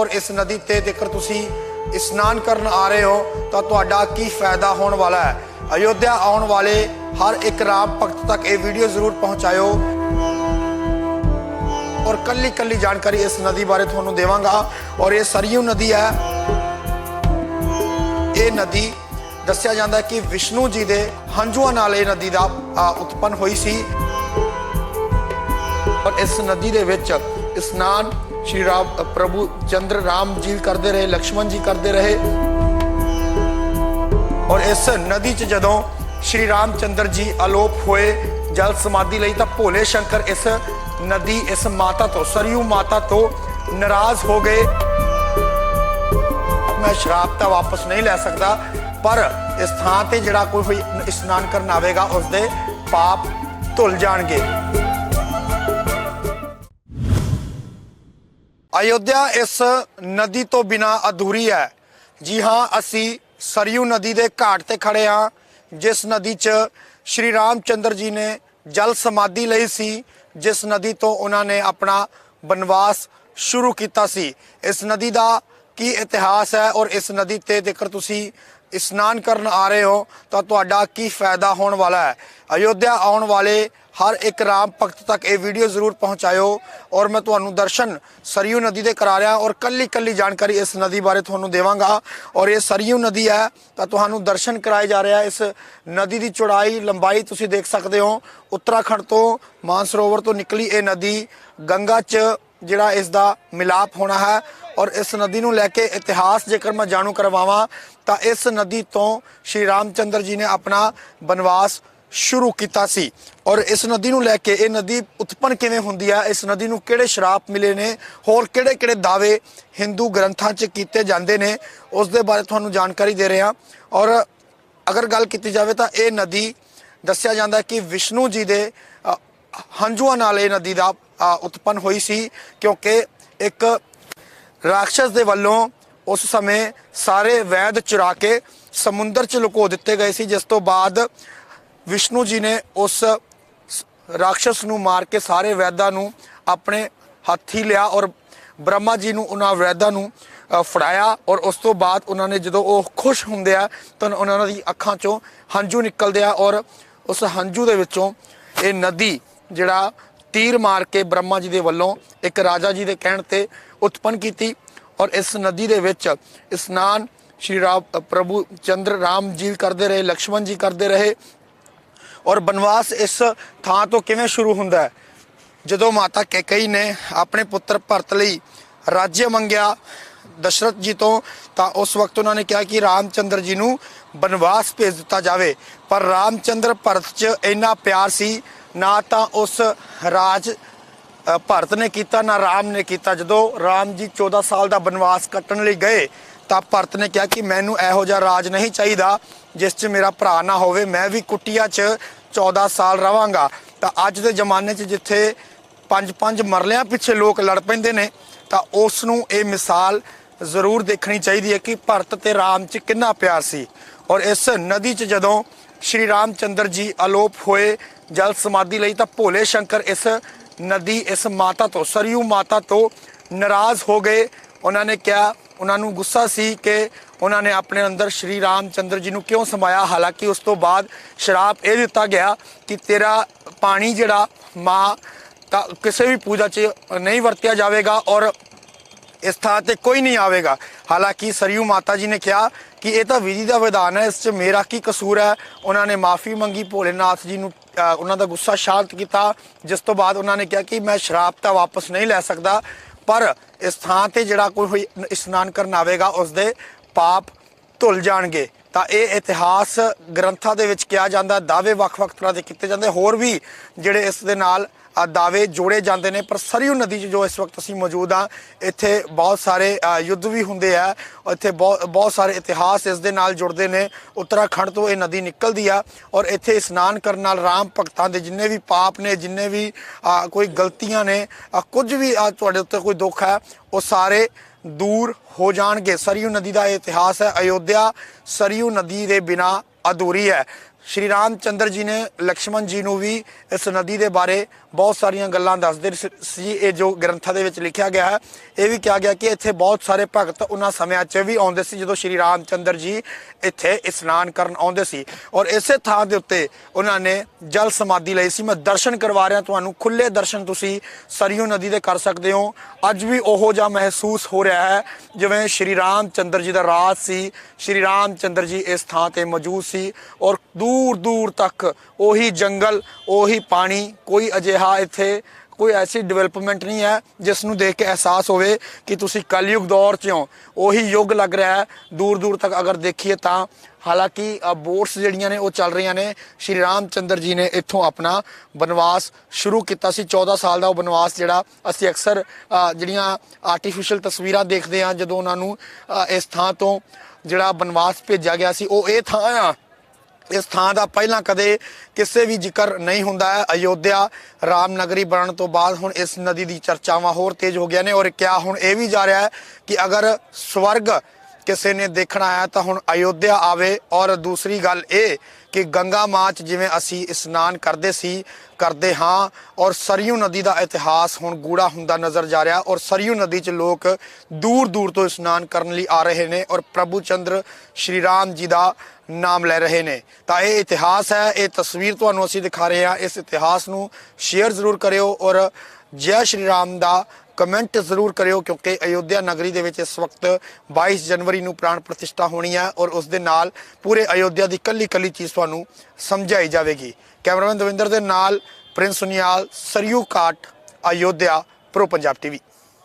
ਔਰ ਇਸ ਨਦੀ ਤੇ ਜੇਕਰ ਤੁਸੀਂ ਇਸ਼ਨਾਨ ਕਰਨ ਆ ਰਹੇ ਹੋ ਤਾਂ ਤੁਹਾਡਾ ਕੀ ਫਾਇਦਾ ਹੋਣ ਵਾਲਾ ਹੈ? ਅਯੋਧਿਆ ਆਉਣ ਵਾਲੇ ਹਰ ਇੱਕ ਰਾਮ ਭਗਤ ਤੱਕ ਇਹ ਵੀਡੀਓ ਜ਼ਰੂਰ ਪਹੁੰਚਾਇਓ। ਔਰ ਕੱਲੀ ਕੱਲੀ ਜਾਣਕਾਰੀ ਇਸ ਨਦੀ ਬਾਰੇ ਤੁਹਾਨੂੰ ਦੇਵਾਂਗਾ। ਔਰ ਇਹ ਸਰਯੂ ਨਦੀ ਹੈ। ਇਹ ਨਦੀ ਦੱਸਿਆ ਜਾਂਦਾ ਹੈ ਕਿ ਵਿਸ਼ਨੂੰ ਜੀ ਦੇ ਹੰਝੂਆਂ ਨਾਲ ਇਹ ਨਦੀ ਦਾ ਅ, ਉਤਪੰਨ ਹੋਈ ਸੀ। ਪਰ ਇਸ ਨਦੀ ਦੇ ਵਿੱਚ ਇਸ਼ਨਾਨ ਸ਼੍ਰੀ ਰਾਮ ਪ੍ਰਭੂ ਚੰਦਰ ਰਾਮ ਜੀ ਕਰਦੇ ਰਹੇ ਲక్ష్మణ ਜੀ ਕਰਦੇ ਰਹੇ। ਔਰ ਇਸ ਨਦੀ 'ਚ ਜਦੋਂ ਸ਼੍ਰੀ ਰਾਮ ਚੰਦਰ ਜੀ ਅਲੋਪ ਹੋਏ ਜਲ ਸਮਾਧੀ ਲਈ, ਤਾਂ ਭੋਲੇ ਸ਼ੰਕਰ ਇਸ ਨਦੀ, ਇਸ ਮਾਤਾ ਤੋਂ, ਸਰਯੂ ਮਾਤਾ ਤੋਂ ਨਾਰਾਜ਼ ਹੋ ਗਏ। ਮੈਂ ਸ਼ਰਾਬ ਤਾਂ ਵਾਪਸ ਨਹੀਂ ਲੈ ਸਕਦਾ, ਪਰ ਇਸ ਥਾਂ ਤੇ ਜਿਹੜਾ ਕੋਈ ਇਸ਼ਨਾਨ ਕਰਨ ਆਵੇਗਾ, ਉਸਦੇ ਪਾਪ ਧੁੱਲ ਜਾਣਗੇ। ਅਯੋਧਿਆ ਇਸ ਨਦੀ ਤੋਂ ਬਿਨਾ ਅਧੂਰੀ ਹੈ। ਜੀ ਹਾਂ, ਅਸੀਂ ਸਰਯੂ ਨਦੀ ਦੇ ਘਾਟ ਤੇ ਖੜੇ ਹਾਂ, ਜਿਸ ਨਦੀ 'ਚ ਸ਼੍ਰੀ ਰਾਮ ਚੰਦਰ ਜੀ ਨੇ ਜਲ ਸਮਾਧੀ ਲਈ ਸੀ, ਜਿਸ ਨਦੀ ਤੋਂ ਉਹਨਾਂ ਨੇ ਆਪਣਾ ਬਨਵਾਸ ਸ਼ੁਰੂ ਕੀਤਾ ਸੀ। ਇਸ ਨਦੀ ਦਾ ਕੀ ਇਤਿਹਾਸ ਹੈ ਔਰ ਇਸ ਨਦੀ ਤੇ ਜੇਕਰ ਤੁਸੀਂ ਇਸ਼ਨਾਨ ਕਰਨ ਆ ਰਹੇ ਹੋ, ਤਾਂ ਤੁਹਾਡਾ ਕੀ ਫਾਇਦਾ ਹੋਣ ਵਾਲਾ ਹੈ? ਅਯੋਧਿਆ ਆਉਣ ਵਾਲੇ ਹਰ ਇੱਕ ਰਾਮ ਭਗਤ ਤੱਕ ਇਹ ਵੀਡੀਓ ਜ਼ਰੂਰ ਪਹੁੰਚਾਇਓ ਔਰ ਮੈਂ ਤੁਹਾਨੂੰ ਦਰਸ਼ਨ ਸਰਯੂ ਨਦੀ ਦੇ ਕਰਾ ਰਿਹਾ ਔਰ ਕੱਲੀ ਕੱਲੀ ਜਾਣਕਾਰੀ ਇਸ ਨਦੀ ਬਾਰੇ ਤੁਹਾਨੂੰ ਦੇਵਾਂਗਾ ਔਰ ਇਹ ਸਰਯੂ ਨਦੀ ਹੈ, ਤਾਂ ਤੁਹਾਨੂੰ ਦਰਸ਼ਨ ਕਰਾਏ ਜਾ ਰਿਹਾ ਇਸ ਨਦੀ ਦੀ ਚੌੜਾਈ, ਲੰਬਾਈ ਤੁਸੀਂ ਦੇਖ ਸਕਦੇ ਹੋ। ਉੱਤਰਾਖੰਡ ਤੋਂ ਮਾਨਸਰੋਵਰ ਤੋਂ ਨਿਕਲੀ ਇਹ ਨਦੀ ਗੰਗਾ 'ਚ ਜਿਹੜਾ ਇਸ ਦਾ ਮਿਲਾਪ ਹੋਣਾ ਹੈ ਔਰ ਇਸ ਨਦੀ ਨੂੰ ਲੈ ਕੇ ਇਤਿਹਾਸ ਜੇਕਰ ਮੈਂ ਜਾਣੂ ਕਰਵਾਵਾਂ, ਤਾਂ ਇਸ ਨਦੀ ਤੋਂ ਸ਼੍ਰੀ ਰਾਮਚੰਦਰ ਜੀ ਨੇ ਆਪਣਾ ਬਨਵਾਸ ਸ਼ੁਰੂ ਕੀਤਾ ਸੀ। ਔਰ ਇਸ ਨਦੀ ਨੂੰ ਲੈ ਕੇ ਇਹ ਨਦੀ ਉਤਪੰਨ ਕਿਵੇਂ ਹੁੰਦੀ ਹੈ, ਇਸ ਨਦੀ ਨੂੰ ਕਿਹੜੇ ਸ਼ਰਾਪ ਮਿਲੇ ਨੇ, ਹੋਰ ਕਿਹੜੇ ਕਿਹੜੇ ਦਾਅਵੇ ਹਿੰਦੂ ਗ੍ਰੰਥਾਂ 'ਚ ਕੀਤੇ ਜਾਂਦੇ ਨੇ, ਉਸ ਦੇ ਬਾਰੇ ਤੁਹਾਨੂੰ ਜਾਣਕਾਰੀ ਦੇ ਰਹੇ। ਹਾਂ ਔਰ ਅਗਰ ਗੱਲ ਕੀਤੀ ਜਾਵੇ ਤਾਂ ਇਹ ਨਦੀ ਦੱਸਿਆ ਜਾਂਦਾ ਕਿ ਵਿਸ਼ਨੂੰ ਜੀ ਦੇ ਹੰਝੂਆਂ ਨਾਲ ਇਹ ਨਦੀ ਦਾ ਉਤਪੰਨ ਹੋਈ ਸੀ ਕਿਉਂਕਿ ਇੱਕ ਰਾਖਸ਼ ਦੇ ਵੱਲੋਂ ਉਸ ਸਮੇਂ ਸਾਰੇ ਵੈਦ ਚੁਰਾ ਕੇ ਸਮੁੰਦਰ 'ਚ ਲੁਕੋ ਦਿੱਤੇ ਗਏ ਸੀ, ਜਿਸ ਤੋਂ ਬਾਅਦ ਵਿਸ਼ਨੂੰ ਜੀ ਨੇ ਉਸ ਸ- ਨੂੰ ਮਾਰ ਕੇ ਸਾਰੇ ਵੈਦਾਂ ਨੂੰ ਆਪਣੇ ਹੱਥੀ ਲਿਆ ਔਰ ਬ੍ਰਹਮਾ ਜੀ ਨੂੰ ਉਹਨਾਂ ਵੈਦਾਂ ਨੂੰ ਫੜਾਇਆ ਔਰ ਉਸ ਤੋਂ ਬਾਅਦ ਉਹਨਾਂ ਨੇ ਜਦੋਂ ਉਹ ਖੁਸ਼ ਹੁੰਦੇ ਆ, ਤਾਂ ਉਹਨਾਂ ਦੀ ਅੱਖਾਂ 'ਚੋਂ ਹੰਝੂ ਨਿਕਲਦੇ ਆ ਔਰ ਉਸ ਹੰਝੂ ਦੇ ਵਿੱਚੋਂ ਇਹ ਨਦੀ ਜਿਹੜਾ ਤੀਰ ਮਾਰ ਕੇ ਬ੍ਰਹਮਾ ਜੀ ਦੇ ਵੱਲੋਂ ਇੱਕ ਰਾਜਾ ਜੀ ਦੇ ਕਹਿਣ ਤੇ ਉਤਪਨ ਕੀਤੀ ਔਰ ਇਸ ਨਦੀ ਦੇ ਵਿੱਚ ਇਸਨਾਨ ਸ਼੍ਰੀ ਰਾਮ ਪ੍ਰਭੂ ਚੰਦਰ ਰਾਮ ਜੀ ਕਰਦੇ ਰਹੇ ਲక్ష్మణ ਜੀ ਕਰਦੇ ਰਹੇ ਔਰ ਬਨਵਾਸ ਇਸ ਥਾਂ ਤੋਂ ਕਿਵੇਂ ਸ਼ੁਰੂ ਹੁੰਦਾ ਹੈ? ਜਦੋਂ ਮਾਤਾ ਕੇਕਈ ਨੇ ਆਪਣੇ ਪੁੱਤਰ ਭਰਤ ਲਈ ਰਾਜ ਮੰਗਿਆ ਦਸ਼ਰਤ ਜੀ ਤੋਂ, ਤਾਂ ਉਸ ਵਕਤ ਉਹਨਾਂ ਨੇ ਕਿਹਾ ਕਿ ਰਾਮਚੰਦਰ ਜੀ ਨੂੰ ਬਨਵਾਸ ਭੇਜ ਦਿੱਤਾ ਜਾਵੇ। ਪਰ ਰਾਮਚੰਦਰ ਭਰਤ 'ਚ ਇੰਨਾ ਪਿਆਰ ਸੀ ਨਾ ਤਾਂ ਉਸ ਰਾਜ ਅ, ਭਰਤ ਨੇ ਕੀਤਾ ਨਾ ਰਾਮ ਨੇ ਕੀਤਾ। ਜਦੋਂ ਰਾਮ ਜੀ 14 ਸਾਲ ਦਾ ਬਨਵਾਸ ਕੱਟਣ ਲਈ ਗਏ ਤਾਂ ਭਰਤ ਨੇ ਕਿਹਾ ਕਿ ਮੈਨੂੰ ਇਹੋ ਜਿਹਾ ਰਾਜ ਨਹੀਂ ਚਾਹੀਦਾ ਜਿਸ 'ਚ ਮੇਰਾ ਭਰਾ ਨਾ ਹੋਵੇ। ਮੈਂ ਵੀ ਕੁੱਟੀਆ 'ਚ 14 ਸਾਲ ਰਵਾਂਗਾ। ਤਾਂ ਅੱਜ ਦੇ ਜ਼ਮਾਨੇ 'ਚ ਜਿੱਥੇ ਪੰਜ ਪੰਜ ਮਰਲਿਆਂ ਪਿੱਛੇ ਲੋਕ ਲੜ ਪੈਂਦੇ ਨੇ ਤਾਂ ਉਸ ਨੂੰ ਇਹ ਮਿਸਾਲ ਜ਼ਰੂਰ ਦੇਖਣੀ ਚਾਹੀਦੀ ਹੈ ਕਿ ਭਰਤ ਤੇ ਰਾਮ 'ਚ ਕਿੰਨਾ ਪਿਆਰ ਸੀ। ਔਰ ਇਸ ਨਦੀ 'ਚ ਜਦੋਂ ਸ਼੍ਰੀ ਰਾਮਚੰਦਰ ਜੀ ਅਲੋਪ ਹੋਏ ਜਲ ਸਮਾਧੀ ਲਈ, ਤਾਂ ਭੋਲੇ ਸ਼ੰਕਰ ਇਸ ਨਦੀ, ਇਸ ਮਾਤਾ ਤੋਂ, ਸਰਯੂ ਮਾਤਾ ਤੋਂ ਨਾਰਾਜ਼ ਹੋ ਗਏ। ਉਹਨਾਂ ਨੇ ਕਿਹਾ, ਉਹਨਾਂ ਨੂੰ ਗੁੱਸਾ ਸੀ ਕਿ ਉਹਨਾਂ ਨੇ ਆਪਣੇ ਅੰਦਰ ਸ਼੍ਰੀ ਰਾਮਚੰਦਰ ਜੀ ਨੂੰ ਕਿਉਂ ਸਮਾਇਆ? ਹਾਲਾਂਕਿ ਉਸ ਤੋਂ ਬਾਅਦ ਸ਼ਰਾਪ ਇਹ ਦਿੱਤਾ ਗਿਆ ਕਿ ਤੇਰਾ ਪਾਣੀ ਜਿਹੜਾ ਮਾਂ, ਤਾਂ ਕਿਸੇ ਵੀ ਪੂਜਾ 'ਚ ਨਹੀਂ ਵਰਤਿਆ ਜਾਵੇਗਾ ਔਰ ਇਸ ਥਾਂ ਤੇ ਕੋਈ ਨਹੀਂ ਆਵੇਗਾ। ਹਾਲਾਂਕਿ ਸਰਯੂ ਮਾਤਾ ਜੀ ਨੇ ਕਿਹਾ ਕਿ ਇਹ ਤਾਂ ਵਿਧੀ ਦਾ ਵਿਧਾਨ ਹੈ, ਇਸ 'ਚ ਮੇਰਾ ਕੀ ਕਸੂਰ ਹੈ? ਉਹਨਾਂ ਨੇ ਮਾਫੀ ਮੰਗੀ, ਭੋਲੇਨਾਥ ਜੀ ਨੂੰ ਉਹਨਾਂ ਦਾ ਗੁੱਸਾ ਸ਼ਾਂਤ ਕੀਤਾ, ਜਿਸ ਤੋਂ ਬਾਅਦ ਉਹਨਾਂ ਨੇ ਕਿਹਾ ਕਿ ਮੈਂ ਸ਼ਰਾਬ ਤਾਂ ਵਾਪਸ ਨਹੀਂ ਲੈ ਸਕਦਾ, ਪਰ ਇਸ ਥਾਂ ਤੇ ਜਿਹੜਾ ਕੋਈ ਹੋਈ, ਇਸ਼ਨਾਨ ਕਰਨ ਆਵੇਗਾ ਉਸ ਦੇ ਪਾਪ ਧੁੱਲ ਜਾਣਗੇ। ਤਾਂ ਇਹ ਇਤਿਹਾਸ ਗ੍ਰੰਥਾਂ ਦੇ ਵਿੱਚ ਕਿਹਾ ਜਾਂਦਾ ਦਾਅਵੇ ਵੱਖ-ਵੱਖ ਤਰ੍ਹਾਂ ਦੇ ਕੀਤੇ ਜਾਂਦੇ ਹੋਰ ਵੀ ਜਿਹੜੇ ਇਸ ਦੇ ਨਾਲ ਦਾਅਵੇ ਜੋੜੇ ਜਾਂਦੇ ਨੇ, ਪਰ ਸਰਯੂ ਨਦੀ 'ਚ ਜੋ ਇਸ ਵਕਤ ਅਸੀਂ ਮੌਜੂਦ ਆ ਇੱਥੇ ਬਹੁਤ ਸਾਰੇ ਯੁੱਧ ਵੀ ਹੁੰਦੇ ਆ। ਇੱਥੇ ਬਹੁਤ ਬਹੁਤ ਸਾਰੇ ਇਤਿਹਾਸ ਇਸ ਦੇ ਨਾਲ ਜੁੜਦੇ ਨੇ। ਉੱਤਰਾਖੰਡ ਤੋਂ ਇਹ ਨਦੀ ਨਿਕਲਦੀ ਆ ਔਰ ਇੱਥੇ ਇਸ਼ਨਾਨ ਕਰਨ ਨਾਲ ਰਾਮ ਭਗਤਾਂ ਦੇ ਜਿੰਨੇ ਵੀ ਪਾਪ ਨੇ, ਜਿੰਨੇ ਵੀ ਕੋਈ ਗਲਤੀਆਂ ਨੇ ਕੁਝ ਵੀ ਤੁਹਾਡੇ ਉੱਤੇ ਕੋਈ ਦੁੱਖ ਹੈ, ਉਹ ਸਾਰੇ ਦੂਰ ਹੋ ਜਾਣਗੇ। ਸਰਯੂ ਨਦੀ ਦਾ ਇਹ ਇਤਿਹਾਸ ਹੈ। ਅਯੋਧਿਆ ਸਰਯੂ ਨਦੀ ਦੇ ਬਿਨਾ ਅਧੂਰੀ ਹੈ। ਸ਼੍ਰੀ ਰਾਮ ਚੰਦਰ ਜੀ ਨੇ ਲਕਸ਼ਮਣ ਜੀ ਨੂੰ ਵੀ ਇਸ ਨਦੀ ਦੇ ਬਾਰੇ ਬਹੁਤ ਸਾਰੀਆਂ ਗੱਲਾਂ ਦੱਸਦੇ ਸੀ ਇਹ ਜੋ ਗ੍ਰੰਥਾਂ ਦੇ ਵਿੱਚ ਲਿਖਿਆ ਗਿਆ ਹੈ, ਇਹ ਵੀ ਕਿਹਾ ਗਿਆ ਕਿ ਇੱਥੇ ਬਹੁਤ ਸਾਰੇ ਭਗਤ ਉਹਨਾਂ ਸਮਿਆਂ 'ਚ ਵੀ ਆਉਂਦੇ ਸੀ, ਜਦੋਂ ਸ਼੍ਰੀ ਰਾਮ ਚੰਦਰ ਜੀ ਇੱਥੇ ਇਸ਼ਨਾਨ ਕਰਨ ਆਉਂਦੇ ਸੀ। ਔਰ ਇਸੇ ਥਾਂ ਦੇ ਉੱਤੇ ਉਹਨਾਂ ਨੇ ਜਲ ਸਮਾਧੀ ਲਈ ਸੀ। ਮੈਂ ਦਰਸ਼ਨ ਕਰਵਾ ਰਿਹਾ, ਤੁਹਾਨੂੰ ਖੁੱਲੇ ਦਰਸ਼ਨ ਤੁਸੀਂ ਸਰਿਓ ਨਦੀ ਦੇ ਕਰ ਸਕਦੇ ਹੋ। ਅੱਜ ਵੀ ਉਹੋ ਜਿਹਾ ਮਹਿਸੂਸ ਹੋ ਰਿਹਾ ਹੈ, ਜਿਵੇਂ ਸ਼੍ਰੀ ਰਾਮ ਚੰਦਰ ਜੀ ਦਾ ਰਾਜ ਸੀ। ਸ਼੍ਰੀ ਰਾਮ ਚੰਦਰ ਜੀ ਇਸ ਥਾਂ ਤੇ ਮੌਜੂਦ ਸੀ। ਔਰ ਦੂ ਦੂਰ ਦੂਰ ਤੱਕ ਉਹੀ ਜੰਗਲ, ਉਹੀ ਪਾਣੀ, ਕੋਈ ਅਜਿਹਾ ਇੱਥੇ ਕੋਈ ਐਸੀ ਡਿਵੈਲਪਮੈਂਟ ਨਹੀਂ ਹੈ ਜਿਸ ਨੂੰ ਦੇਖ ਕੇ ਅਹਿਸਾਸ ਹੋਵੇ ਕਿ ਤੁਸੀਂ ਕਲਯੁਗ ਦੌਰ 'ਚ ਹੋ। ਉਹੀ ਯੁੱਗ ਲੱਗ ਰਿਹਾ ਹੈ। ਦੂਰ ਦੂਰ ਤੱਕ ਅਗਰ ਦੇਖੀਏ ਤਾਂ ਹਾਲਾਂਕਿ ਬੋਟਸ ਜਿਹੜੀਆਂ ਨੇ ਉਹ ਚੱਲ ਰਹੀਆਂ ਨੇ। ਸ਼੍ਰੀ ਰਾਮ ਚੰਦਰ ਜੀ ਨੇ ਇੱਥੋਂ ਆਪਣਾ ਬਨਵਾਸ ਸ਼ੁਰੂ ਕੀਤਾ ਸੀ। 14 ਸਾਲ ਦਾ ਉਹ ਬਨਵਾਸ ਜਿਹੜਾ ਅਸੀਂ ਅਕਸਰ ਜਿਹੜੀਆਂ ਆਰਟੀਫੀਸ਼ੀਅਲ ਤਸਵੀਰਾਂ ਦੇਖਦੇ ਹਾਂ ਜਦੋਂ ਉਹਨਾਂ ਨੂੰ ਇਸ ਥਾਂ ਤੋਂ ਜਿਹੜਾ ਬਨਵਾਸ ਭੇਜਿਆ ਗਿਆ ਸੀ, ਉਹ ਇਹ ਥਾਂ ਆ ਇਸ ਥਾਂ ਦਾ ਪਹਿਲਾਂ ਕਦੇ ਕਿਸੇ ਵੀ ਜ਼ਿਕਰ ਨਹੀਂ ਹੁੰਦਾ ਹੈ। ਅਯੋਧਿਆ ਰਾਮਨਗਰੀ ਬਣਨ ਤੋਂ ਬਾਅਦ ਹੁਣ ਇਸ ਨਦੀ ਦੀ ਚਰਚਾਵਾਂ ਹੋਰ ਤੇਜ਼ ਹੋ ਗਿਆ ਨੇ ਔਰ ਕਿਆ ਹੁਣ ਇਹ ਵੀ ਜਾ ਰਿਹਾ ਹੈ ਕਿ ਅਗਰ ਸਵਰਗ ਕਿਸੇ ਨੇ ਦੇਖਣਾ ਹੈ ਤਾਂ ਹੁਣ ਅਯੋਧਿਆ ਆਵੇ ਔਰ ਦੂਸਰੀ ਗੱਲ ਇਹ ਕਿ ਗੰਗਾ ਮਾਂ 'ਚ ਜਿਵੇਂ ਅਸੀਂ ਇਸ਼ਨਾਨ ਕਰਦੇ ਸੀ, ਕਰਦੇ ਹਾਂ ਔਰ ਸਰਯੂ ਨਦੀ ਦਾ ਇਤਿਹਾਸ ਹੁਣ ਗੂੜਾ ਹੁੰਦਾ ਨਜ਼ਰ ਜਾ ਰਿਹਾ ਔਰ ਸਰਯੂ ਨਦੀ 'ਚ ਲੋਕ ਦੂਰ ਦੂਰ ਤੋਂ ਇਸ਼ਨਾਨ ਕਰਨ ਲਈ ਆ ਰਹੇ ਨੇ ਔਰ ਪ੍ਰਭੂ ਚੰਦਰ ਸ਼੍ਰੀ ਰਾਮ ਜੀ ਦਾ ਨਾਮ ਲੈ ਰਹੇ ਨੇ। ਤਾਂ ਇਹ ਇਤਿਹਾਸ ਹੈ, ਇਹ ਤਸਵੀਰ ਤੁਹਾਨੂੰ ਅਸੀਂ ਦਿਖਾ ਰਹੇ ਹਾਂ। ਇਸ ਇਤਿਹਾਸ ਨੂੰ ਸ਼ੇਅਰ ਜ਼ਰੂਰ ਕਰਿਓ ਔਰ ਜੈ ਸ਼੍ਰੀ ਰਾਮ ਦਾ ਕਮੈਂਟ ਜ਼ਰੂਰ ਕਰਿਓ ਕਿਉਂਕਿ ਅਯੋਧਿਆ ਨਗਰੀ ਦੇ ਵਿੱਚ ਇਸ ਵਕਤ 22 ਜਨਵਰੀ ਨੂੰ ਪ੍ਰਾਣ ਪ੍ਰਤਿਸ਼ਠਾ ਹੋਣੀ ਹੈ ਔਰ ਉਸ ਦੇ ਨਾਲ ਪੂਰੇ ਅਯੋਧਿਆ ਦੀ ਕੱਲੀ ਕੱਲੀ ਚੀਜ਼ ਤੁਹਾਨੂੰ ਸਮਝਾਈ ਜਾਵੇਗੀ। ਕੈਮਰਾਮੈਨ ਦਵਿੰਦਰ ਦੇ ਨਾਲ ਪ੍ਰਿੰਸ ਸੁਨਿਆਲ, ਸਰਯੂ ਕਾਟ, ਅਯੋਧਿਆ, ਪ੍ਰੋ ਪੰਜਾਬ ਟੀਵੀ।